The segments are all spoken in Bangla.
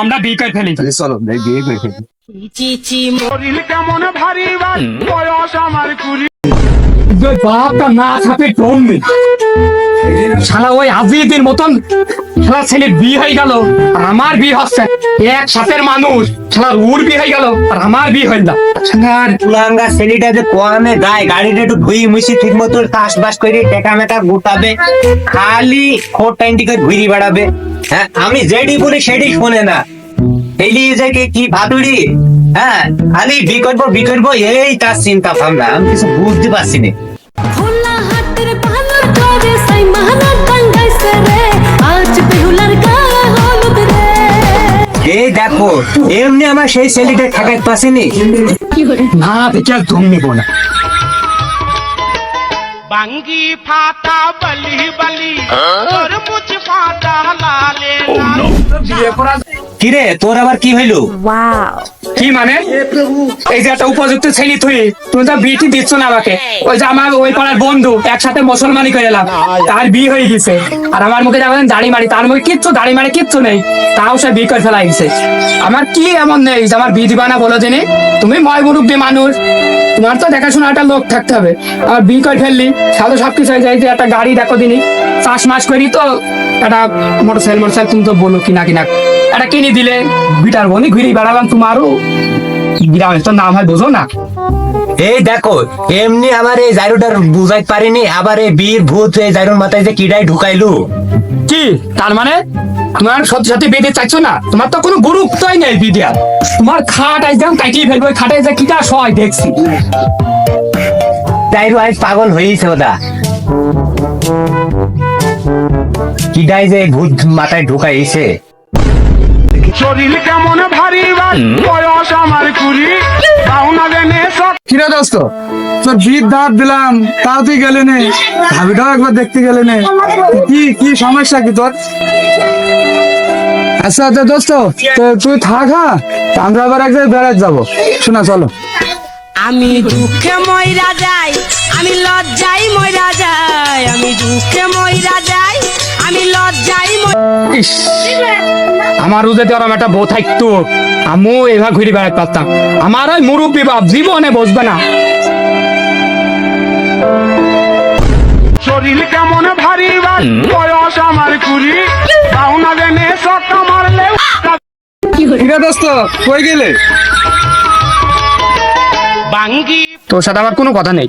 আমরা বিয়ে করে ফেলি। তাহলে চলো ভাই বিয়ে করে ফেলি। শরীর কেমন ভারী বয়স আমার কুড়ি। বাপটা না ছাপে টমবে শালা ওই আজিদের মতন শালা ছেলের বিয়ে হয়ে গেল আর আমার বিয়ে হচ্ছে এক সাথের মানুষ। শালা ওর বিয়ে হয়ে গেল আর আমার বিয়ে হইল না শালার পুলাঙ্গা ছেলেটা যে কোয়ামে গাড়িটা একটু ধুই মুছি ঠিক মতো চাষ বাস করে টেকা মেকা গুটাবে খালি খোট টাইনটি করে ঘুরি বেড়াবে। হ্যাঁ আমি যেটি বলি সেটি শোনে না। এলি যে কে কি ভাতুড়ি? হ্যাঁ খালি বি করব বি করব? এই তার চিন্তা ভাবনা আমি কিছু বুঝতে পারছি না। এই দেখো এমনি আমার সেই ছেলেটা ঠেকাইতে পারছিনি না দম নিব না। বাঙ্গি ফাটা বলি বলি। কিরে তোর আবার কি হইল? কি মানে? এই যে একটা উপযুক্ত ছেলে তুই তুমি তো বিয়েটি দিচ্ছ না আমাকে। ওই যে আমার ওই পাড়ার বন্ধু একসাথে মুসলমানি করে এলাম। তার বিয়ে হয়ে গেছে। আর আমার মুখে যেমন দাড়ি মারি তার মুখে কিচ্ছু দাড়ি মারি কিচ্ছু নেই। তাও সে বিয়ে করে ফেলা গেছে আমার কি এমন নেই যে আমার বিয়ে দিবা না বলো জেনে? তুমি ময় মুরব্বী মানুষ। তোমার তো দেখাশোনা একটা লোক থাকতে হবে। আমার বিয়ে করে ফেললি সাথে সবকিছু হয়ে যায় যে একটা গাড়ি দেখো দিনই চাষ মাস করি তো একটা মোটরসাইকেল মোটরসাইকেল তুমি তো বলো কিনা কিনা। একটা কিনে দিলে বিটার বনি ঘুরে বেড়ালাম তোমারও। গ্রামে তো নাম হয় বুঝো না। এই দেখো এমনি আমার এই জাইরোটার বুঝাইতে পারিনি আবার এই বীর ভূত এই জাইরোর মাথায় যে কিডাই ঢুকাইলু। কি? তার মানে? তোমার সত্যি সত্যি বেঁধে চাইছো না? তোমার তো কোনো গুরুত্বই নেই বিদ্যা তোমার খাট একদম কাটিয়ে ফেলব খাটে যে কিটা সয় দেখছি। জাইরো আজ পাগল হয়েছে ওটা কিডাই যে ভূত মাথায় ঢুকাইছে শরীর কেমন ভারী বয়স আমার কুড়ি। তাও জেনে কিরে দোস্ত তোর বিদ ধার দিলাম তাও তুই গেলে নে। ভাবিটাও একবার দেখতে গেলে নে। কি কি সমস্যা কি তোর? আচ্ছা আচ্ছা দোস্ত তুই থাক হ্যাঁ? আমরা আবার এক জায়গায় বেড়াতে যাব। শোনা চলো। আমি দুঃখে ময়রা যাই আমি লজ্জাই ময়রা যাই আমি দুঃখে ময়রা যাই। আমি লজ্জাই ইস আমারও যদি ওরম একটা বউ থাকতো। আমিও এভাবে ঘুরে বেড়াতে পারতাম। আমার ওই মুরব্বী বাপ জীবনে বসবে না। শরীর কেমন ভারী বয়স আমার কুড়ি। তাও না জেনে মারলে। কিরে দোস্ত কই গেলে? বাঙ্গি তোর সাথে আমার কোনো কথা নেই।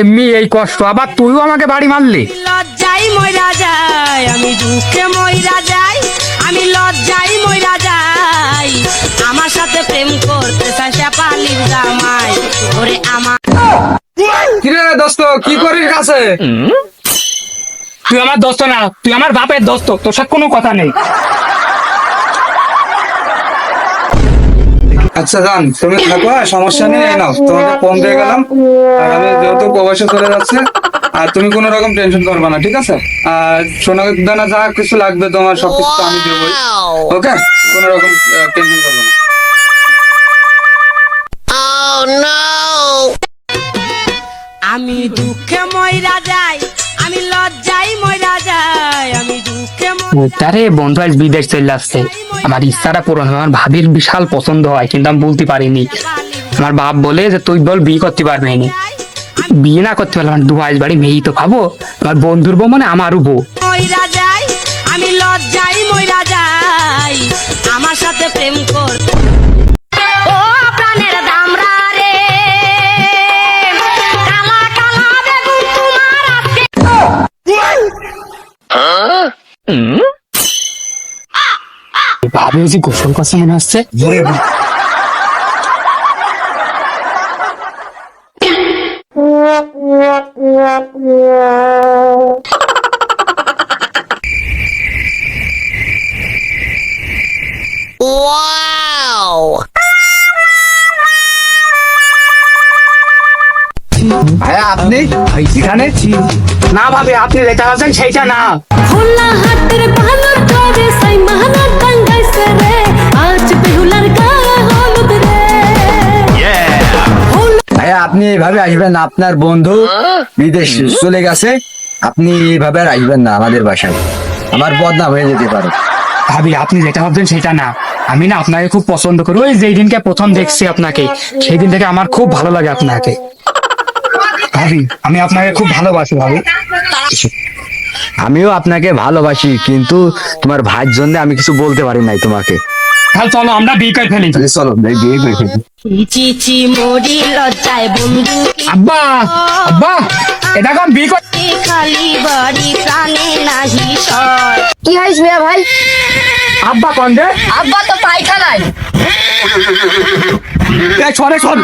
এমনি এই কষ্ট। আবার তুইও আমাকে বাড়ি মারলি। লজ্জাই ময়রা যাই আমি দুঃখে ময়রা যাই আমি লজ্জাই ময়রা যাই। আমার সাথে প্রেম করতে চাই সে পালির জামাই ওরে আমার কিরে দোস্ত কি করিস কাছে? তুই আমার দোস্ত না তুই আমার বাপের দোস্ত তোর সাথে কোনো কথা নেই। আচ্ছা যান তুমি থাকো হ্যাঁ, সমস্যা নেই নাও তোমাকে ফোন দিয়ে গেলাম। আর আমি যেহেতু প্রবাসে চলে যাচ্ছে আর তুমি কোনো রকম টেনশন করবে না ঠিক আছে? আর সোনা দানা যা কিছু লাগবে তোমার সবকিছু তো আমি দেবো ওকে কোনো রকম টেনশন করবে না। তারে বন্ধু, আজ বিদেশ চলে আসছে। আমার ইচ্ছাটা পূরণ আমার ভাবির বিশাল পছন্দ হয়, কিন্তু আমি বলতে পারিনি। আমার বাপ বলে যে, তুই বল, বিয়ে করতে পারবি না? বিয়ে না করতে পারলাম দু আজ বাড়ি মেয়েই তো খাব। আমার বন্ধুর বউ মানে আমারও বউ। আমি লজ্জাই মইরা যাই, আমার সাথে প্রেম ভাবে যে গোসল করছে মনে হচ্ছে ভাইয়া আপনি এখানে? না ভাবি আপনি যেটা ভাবছেন সেইটা না। ভাইয়া আপনি এইভাবে আসবেন না আপনার বন্ধু বিদেশ চলে গেছে আপনি এইভাবে আর আসবেন না আমাদের বাসায়। আমার বদনাম হয়ে যেতে পারে। ভাবি আপনি যেটা ভাবছেন সেটা না। আমি না আপনাকে খুব পছন্দ করি। ওই যেই দিনকে প্রথম দেখছি আপনাকে সেই দিন থেকে আমার খুব ভালো লাগে আপনাকে। ভাবি আমি আপনাকে খুব ভালোবাসি ভাবি। আমিও আপনাকে ভালোবাসি কিন্তু তোমার ভাইয়ের জন্য আমি কিছু বলতে পারি নাই তোমাকে। তাহলে চলো আমরা বিয়ে করে ফেলি। চলো বিয়ে করে ফেলি। চিচি মরি লজ্জায় বন্ধু আব্বা আব্বা এটা কোন বিয়ে করে খালি বাড়ি প্রাণে নাহি সয়। কি মিয়া ভাই? আব্বা কোন রে আব্বা তো পায়খানায়। সরে সর